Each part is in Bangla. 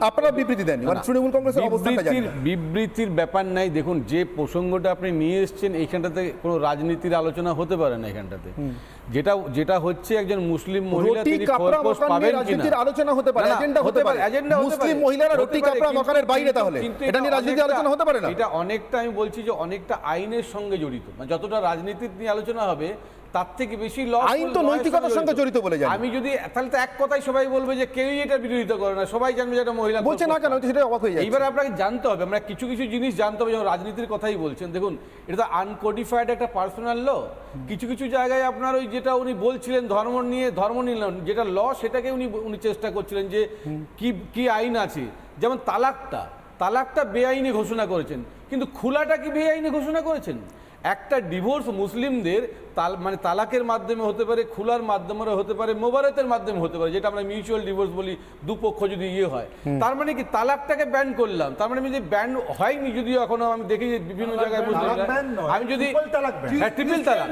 আপনারা বিবৃতি দেন এবার তৃণমূল কংগ্রেসের অবস্থানটা বিবৃতির ব্যাপার নাই। দেখুন যে প্রসঙ্গটা আপনি নিয়ে এসেছেন এইখানটাতে কোনো রাজনীতির আলোচনা হতে পারে না এখানটাতে। যেটা যেটা হচ্ছে একজন মুসলিম মহিলা তিনি খোরপোশ পাবেন রাজনীতির কিনা? আলোচনা হতে পারে এজেন্ডা হতে পারে agenda মুসলিম মহিলারা রুটি কাপড়া মকানের বাইরে তাহলে। এটা নিয়ে রাজনীতি অনেকটা- আলোচনা হতে পারে না। এটা অনেকটা আমি বলছি যে অনেকটা আইনের সঙ্গে জড়িত। মানে যতটা রাজনীতির নিয়ে আলোচনা হবে তার থেকে বেশি ল আইন তো নৈতিকতার সঙ্গে জড়িত। বলে জানি। আমি যদি তাহলে তো এক কথাই সবাই বলবে যে কেউই এটা বিরোধিতা করে না সবাই জানবে যে এটা মহিলা বলছে না কেন সেটা অবাক হয়ে যায় এইবার আপনাকে জানতে হবে আমরা কিছু কিছু জিনিস জানতে হবে যেমন রাজনীতির কথাই বলছেন। দেখুন এটা তো আনকোডিফাইড একটা পার্সোনাল ল কিছু কিছু জায়গায় আপনার ওই যেটা উনি বলছিলেন ধর্ম নিয়ে ধর্ম নিলেন যেটা ল সেটাকে উনি উনি চেষ্টা করছিলেন যে কি কি আইন আছে। যেমন তালাকটা তালাকটা বেআইনি ঘোষণা করেছেন। কিন্তু খোলাটা কি বেআইনি ঘোষণা করেছেন? একটা ডিভোর্স মুসলিমদের তাল মানে তালাকের মাধ্যমে হতে পারে খোলার মাধ্যমে হতে পারে মোবারতের মাধ্যমে হতে পারে যেটা আমরা মিউচুয়াল ডিভোর্স বলি দুপক্ষ যদি ইয়ে হয়। তার মানে কি তালাকটাকে ব্যান করলাম। তার মানে আমি যে ব্যান হয়নি যদিও এখনও আমি দেখি যে বিভিন্ন জায়গায় আমি যদি হ্যাঁ ট্রিপল তালাক।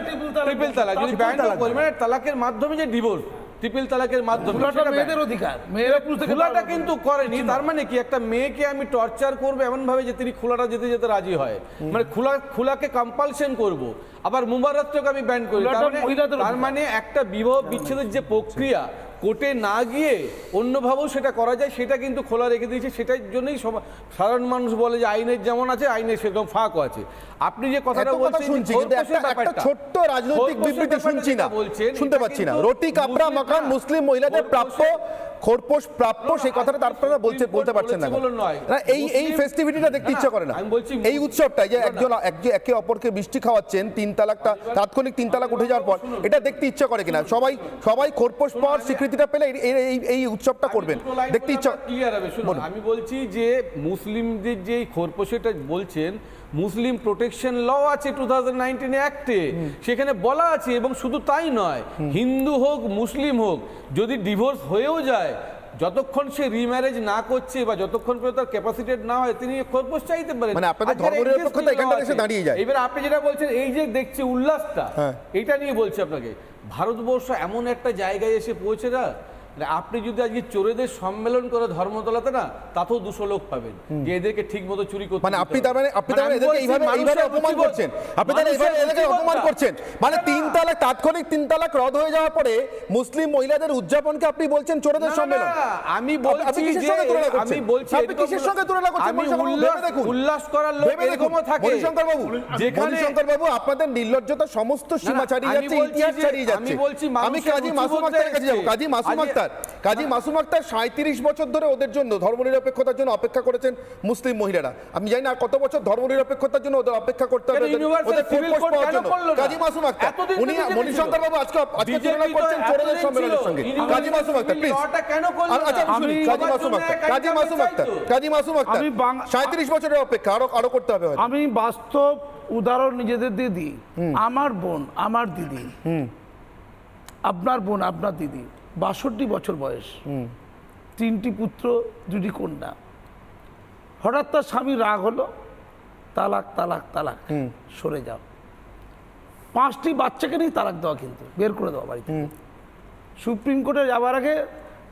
ট্রিপল তালাক যদি ব্যান করি মানে তালাকের মাধ্যমে যে ডিভোর্স ট্রিপল তালাকের মাধ্যমে খোলাটা মেয়েদের অধিকার মেয়েরা পুরুষ খোলাটা কিন্তু করেনি তার মানে কি? একটা মেয়েকে আমি টর্চার করব এমন ভাবে যে তিনি খোলাটা যেতে যেতে রাজি হয়। মানে খোলা খোলাকে কম্পালশন করব আবার মুবারকটাকে আমি ব্যান করি। তার মানে। মানে একটা বিবাহ বিচ্ছেদের যে প্রক্রিয়া কোর্টে না গিয়ে অন্যভাবেও সেটা করা যায় সেটা কিন্তু খোলা রেখে দিয়েছে সেটার জন্যই সাধারণ মানুষ বলে যে আইনের যেমন আছে আইনের সেরকম ফাঁকও আছে। আপনি যে কথাটা বলছেন ছোট্ট রাজনৈতিক বিবৃতি শুনছি না। বলছেন, শুনতে পাচ্ছি না। রোটি কাপড়া মাকান মুসলিম মহিলাদের প্রাপ্য খোরপোশ প্রাপ্য সেই কথাটা তারপরে বলতে বলতে পারছেন না বলেছে না, এই এই ফেস্টিভিটিটা দেখতে ইচ্ছা করে না। আমি বলছি এই উৎসবটা যে একজন একে অপরকে মিষ্টি খাওয়াচ্ছেন তিন তালাকটা তাৎক্ষণিক তিন তালাক উঠে যাওয়ার পর এটা দেখতে ইচ্ছা করে কিনা? সবাই সবাই খোরপোশ পাওয়ার স্বীকৃতিটা পেলে এই- এই- উৎসবটা করবেন। দেখতে ইচ্ছা ক্লিয়ার হবে। শুনুন আমি বলছি যে মুসলিমদের যে খোরপোশেটা বলছেন মুসলিম প্রোটেকশন ল আছে টু থাউজেন্ড নাইনটিন অ্যাক্টে সেখানে বলা আছে এবং শুধু তাই নয় হিন্দু হোক মুসলিম হোক যদি ডিভোর্স হয়েও যায় যতক্ষণ সে রিম্যারেজ না করছে বা যতক্ষণ পর্যন্ত তার ক্যাপাসিটেড না হয় তিনি খোরপোশ চাইতে পারেন মানে আপনাদের ধর্মনিরপেক্ষতা existing এসে দাঁড়িয়ে যায়। এবার আপনি যেটা বলছেন এই যে দেখছি উল্লাসটা হ্যাঁ। এটা নিয়ে বলছি আপনাকে ভারতবর্ষ এমন একটা জায়গায় এসে পৌঁছে না মানে আপনি যদি আজকে চোরেদের সম্মেলন করে ধর্মতলাতে না তাতেও দুশো লোক পাবেন। যে এদেরকে ঠিক মতো চুরি করতে মানে আপনি তার মানে আপনি মানে তার মানে এদেরকে এইভাবে এইভাবে অপমান করছেন। আপনি তাহলে মানুষের এইভাবে এদেরকে অপমান করছেন। মানে। তিন তালাক তাৎক্ষণিক তিন তালাক রদ হয়ে যাওয়ার পরে মুসলিম মহিলাদের উদযাপনকে আপনি বলছেন চোরেদের সম্মেলন। আমি বলছি যে? আমি বলছি আপনি কিসের সঙ্গে তুলনা করছেন? আমি উল্লাস করার লোক এরকমও থাকে। মণিশঙ্কর বাবু যেখানে মণিশঙ্কর বাবু আপনাদের নির্লজ্জতা সমস্ত সীমা ছাড়িয়ে যাচ্ছে ইতিহাস ছাড়িয়ে যাচ্ছে। আমি বলছি আমি কাজী মাসুম আক্তারের কাছে যাব। কাজী মাসুম আজকে- আক্তার কাজী মাসুম আক্তার সাঁত্রিশ বছর ধরে ওদের জন্য ধর্মনিরপেক্ষতার জন্য অপেক্ষা করেছেন মুসলিম মহিলারা। আমি জানি না কত বছর ধর্মনিরপেক্ষতার জন্য ওদের অপেক্ষা করতে হবে ওদের- পাওয়ার জন্য। কাজী মাসুম আক্তার উনি মণিশঙ্কর বাবু আজকে আজকে তুলনা করছেন চোরেদের সম্মেলনের সঙ্গে। কাজী মাসুম আক্তার প্লিজ? আচ্ছা আমি- কাজী মাসুম আক্তার কাজী মাসুম আক্তার কাজী মাসুম আক্তার সাঁত্রিশ বছরের অপেক্ষা আরও আরও করতে হবে আমি বাস্তব উদাহরণ নিজেদের দিদি আমার বোন আমার দিদি। আপনার বোন আপনার দিদি। বাষট্টি বছর বয়স। তিনটি পুত্র দুটি কন্যা। হঠাৎ তার স্বামী রাগ হলো তালাক তালাক তালাক সরে যাও। পাঁচটি বাচ্চাকে নিয়ে তালাক দেওয়া কিন্তু বের করে দেওয়া বাড়িতে। সুপ্রিম কোর্টে যাওয়ার আগে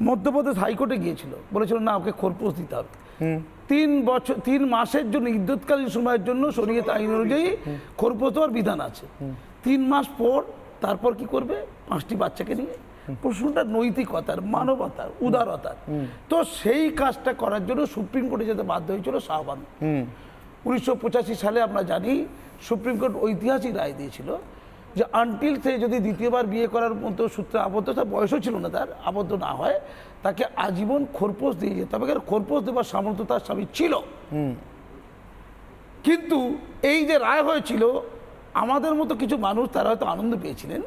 মধ্যপ্রদেশ হাইকোর্টে গিয়েছিল বলেছিল না ওকে খোরপোশ দিতে হবে। তিন বছর তিন মাসের জন্য ইদ্যুৎকালীন সময়ের জন্য শরীয়ত আইন অনুযায়ী খোরপোশ দেওয়ার বিধান আছে। তিন মাস পর তারপর কি করবে? পাঁচটি বাচ্চাকে নিয়ে প্রশ্নটা নৈতিকতার মানবতার উদারতার। তো সেই কাজটা করার জন্য সুপ্রিম কোর্টে যেতে বাধ্য হয়েছিল শাহবান উনিশশো পঁচাশি সালে আমরা জানি সুপ্রিম কোর্ট ঐতিহাসিক রায় দিয়েছিল যে আনটিল সে যদি দ্বিতীয়বার বিয়ে করার মতো সূত্রে আবদ্ধ তার বয়সও ছিল না তার আবদ্ধ না হয় তাকে আজীবন খোরপোশ দিয়ে যেতে হবে। কারণ খোরপোশ দেওয়ার সামর্থ্য তার স্বামী ছিল। কিন্তু এই যে রায় হয়েছিল আমাদের মতো কিছু মানুষ তারা হয়তো আনন্দ পেয়েছিলেন।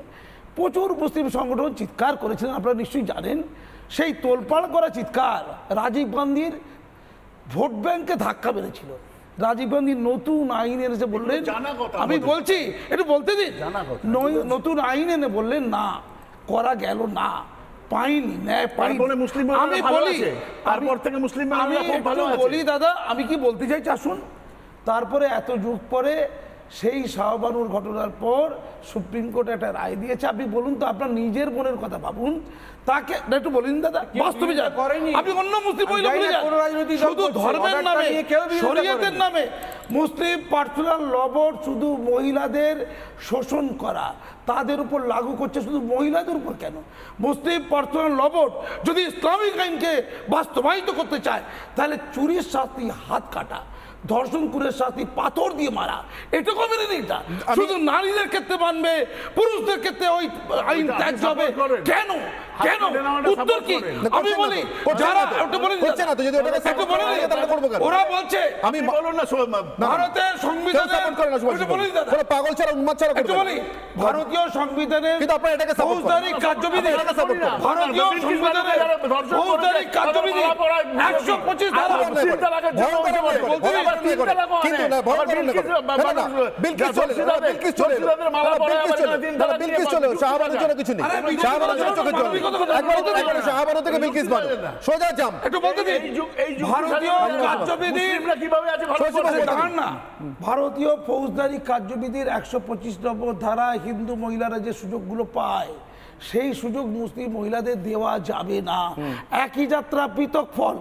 প্রচুর মুসলিম সংগঠন চিৎকার করেছিলেন আপনারা নিশ্চয়ই জানেন। সেই তোলপাড় করা চিৎকার রাজীব গান্ধীর ভোট ব্যাংকে ধাক্কা মেরেছিল। রাজীব গান্ধী নতুন আইন এনেছে বললেন আমি বলছি একটু বলতে দিন। নতুন আইন এনে বললেন না করা গেল না পাইনি ন্যায় পাইনি। মুসলিম আমি বলি তারপর থেকে মুসলিম আমি। বলি দাদা আমি কি বলতে চাইছি আসুন তারপরে এত যুগ পরে সেই শাহবানুর ঘটনার পর সুপ্রিম কোর্ট একটা রায় দিয়েছে। আপনি বলুন তো আপনার নিজের বোনের কথা ভাবুন। তাকে একটু বলুন দাদা বাস্তবে যান। আপনি অন্য মুসলিম মহিলা শুধু ধর্মের নামে শরীয়তের নামে। মুসলিম পার্সোনাল ল বোর্ড শুধু মহিলাদের শোষণ করা তাদের উপর লাগু করছে শুধু মহিলাদের উপর কেন? মুসলিম পার্সোনাল ল বোর্ড যদি ইসলামিক আইনকে বাস্তবায়িত করতে চায় তাহলে চুরির শাস্তি হাত কাটা। ধর্ষণ করে শাস্তি পাথর দিয়ে মারা। এটুকু মেনে না শুধু নারীদের ক্ষেত্রে মানবে পুরুষদের ক্ষেত্রে ওই আইন ত্যাগ হবে। কেন? কেন? উত্তর কি? আমি বলি যারা। একটু বলে করছেন না তো, যদি ওটাকে বলে করেন, তাহলে করব কেন? ওরা বলছে আমি বলুন না। ভারতের সংবিধানে সাপোর্ট করে না কোনো পাগল ছাড়া উন্মাদ ছাড়া করবে বলি। ভারতীয় সংবিধানের কিন্তু আপনারা এটাকে support করেন। কার্যবিধি। ভারতীয় ধর্ষণ ফৌজদারি কার্যবিধি তারা মারা পড়ায় একশো পঁচিশ ধারা। বলতে ভয়ঙ্কর করে। কিন্তু না, ভয়ঙ্কর করে। না, না, না, মানুষ- বিলকিস চলে বিলকিস চলে এলো। ধর্ষিতাদের মালা না, পরায় বিলকিস চলে এলো। দিন না, তারা বিলকিস চলে এলো। জন্য কিছু নেই। আরে জন্য চোখে জল নেই। মানবিকতা কথা একবার একবার না। থেকে বিলকিস বানো সোজা জাম একটু বলতে দিন এই যুগ এই যুগ ভারতীয় কার্যবিধির কীভাবে আছে শোষণ ভারতবর্ষে? করছে। দাঁড়ান না ভারতীয় ফৌজদারি কার্যবিধির একশো পঁচিশ নম্বর ধারা হিন্দু মহিলারা যে সুযোগগুলো পায় সেই সুযোগ মুসলিম মহিলাদের দেওয়া যাবে না। একই যাত্রা পৃথক ফল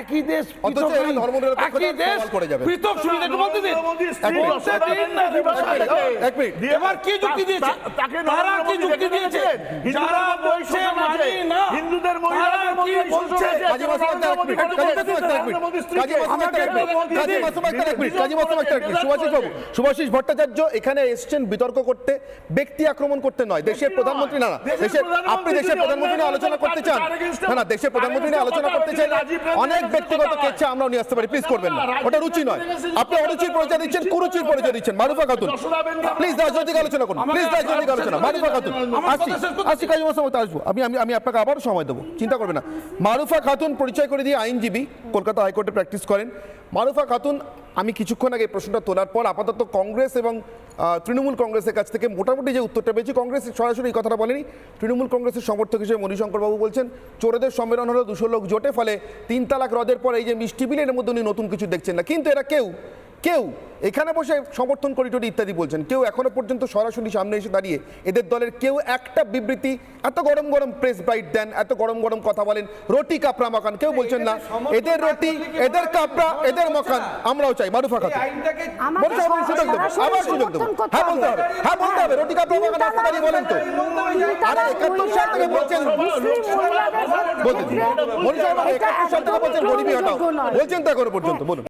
একই দেশ একই দেশ। পৃথক এবার কি যুক্তি দিয়েছে? তারা কি যুক্তি দিয়েছে? যারা বলছে মানি না, হিন্দুদের মহিলাদের মধ্যে বলছে? কাজী ভট্টাচার্য এখানে এসছেন বিতর্ক করতে ব্যক্তি আক্রমণ করতে নয় দেশের প্রধানমন্ত্রী না না। দেশের আপনি দেশের প্রধানমন্ত্রী নিয়ে আলোচনা করতে চান। না না দেশের প্রধানমন্ত্রী নিয়ে আলোচনা করতে অনেক ব্যক্তিগত কেচ্ছা আমরা নিয়ে আসতে পারি প্লিজ করবেন না। ওটা রুচি নয়। আপনি অরুচির পরিচয় দিচ্ছেন কুরুচির পরিচয় দিচ্ছেন। মারুফা খাতুন। প্লিজ রাজনৈতিক আলোচনা করুন। প্লিজ রাজনৈতিক আলোচনা। মারুফা খাতুন আসছি। আসছি কাজী আসব আমি আমি আমি আপনাকে আবারও সময় দেবো। চিন্তা করবেন না। মারুফা খাতুন পরিচয় করে দিয়ে আইনজীবী কলকাতা হাইকোর্টে প্র্যাকটিস করেন। মারুফা খাতুন, আমি কিছুক্ষণ আগে প্রশ্নটা তোলার পর আপাতত কংগ্রেস এবং তৃণমূল কংগ্রেসের কাছ থেকে মোটামুটি যে উত্তরটা পেয়েছি, কংগ্রেস সরাসরি এই কথাটা বলেনি। তৃণমূল কংগ্রেসের সমর্থক হিসেবে মণিশঙ্করবাবু বলছেন, চোরেদের সম্মেলন হলো, দুশো লোক জোটে, ফলে তিন তালাক রদের পর এই যে মিষ্টি বিলের মধ্যে উনি নতুন কিছু দেখছেন না। কিন্তু এরা কেউ কেউ এখানে বসে সমর্থন করিটরি ইত্যাদি বলছেন কেউ এখনও পর্যন্ত সরাসরি সামনে এসে দাঁড়িয়ে এদের দলের কেউ একটা বিবৃতি এত গরম গরম প্রেস ব্রাইট দেন এত গরম গরম কথা বলেন রুটি কাপড়া মাখান কেউ বলছেন না এদের রুটি এদের কাপড়া এদের মাখান আমরাও চাই মারুফা এই খাতুন বলছে আবার সুযোগ দেবো আবার সুযোগ দেবো হ্যাঁ বলতে হবে হ্যাঁ বলতে হবে রুটি কাপড়া মাখান রাস্তা দাঁড়িয়ে বলেন তো। আরে একাত্তর সাল থেকে বলছেন বলতে একাত্তর সাল থেকে বলছেন গরিবী হটাও। বলছেন তো এখনও পর্যন্ত বলুন।